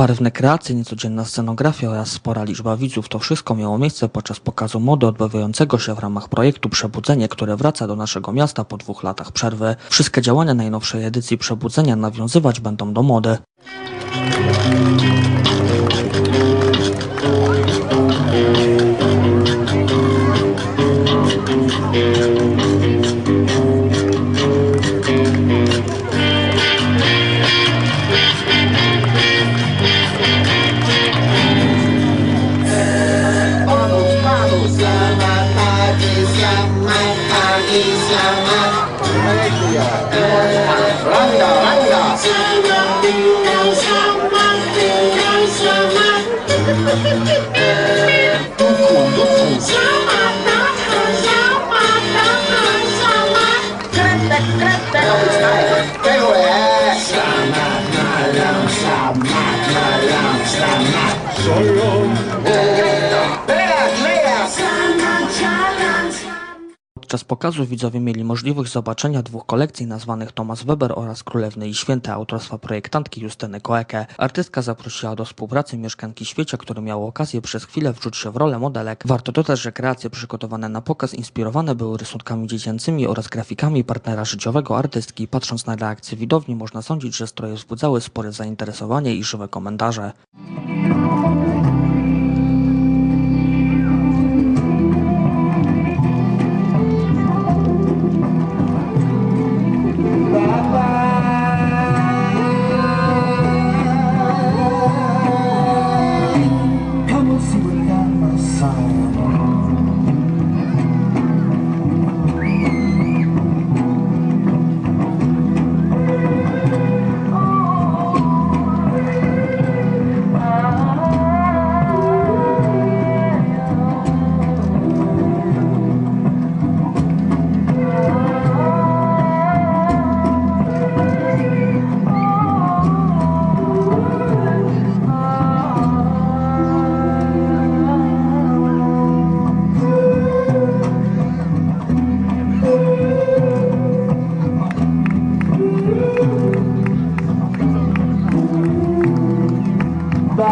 Barwne kreacje, niecodzienna scenografia oraz spora liczba widzów to wszystko miało miejsce podczas pokazu mody odbywającego się w ramach projektu Przebudzenie, które wraca do naszego miasta po dwóch latach przerwy. Wszystkie działania najnowszej edycji Przebudzenia nawiązywać będą do mody. Dukung, dukung Podczas pokazu widzowie mieli możliwość zobaczenia dwóch kolekcji nazwanych Thomas Weber oraz Królewny i Święte autorstwa projektantki Justyny Koeke. Artystka zaprosiła do współpracy mieszkanki świecia, które miało okazję przez chwilę wczuć się w rolę modelek. Warto dodać, że kreacje przygotowane na pokaz inspirowane były rysunkami dziecięcymi oraz grafikami partnera życiowego artystki. Patrząc na reakcję widowni można sądzić, że stroje wzbudzały spore zainteresowanie i żywe komentarze.